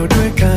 묘를 가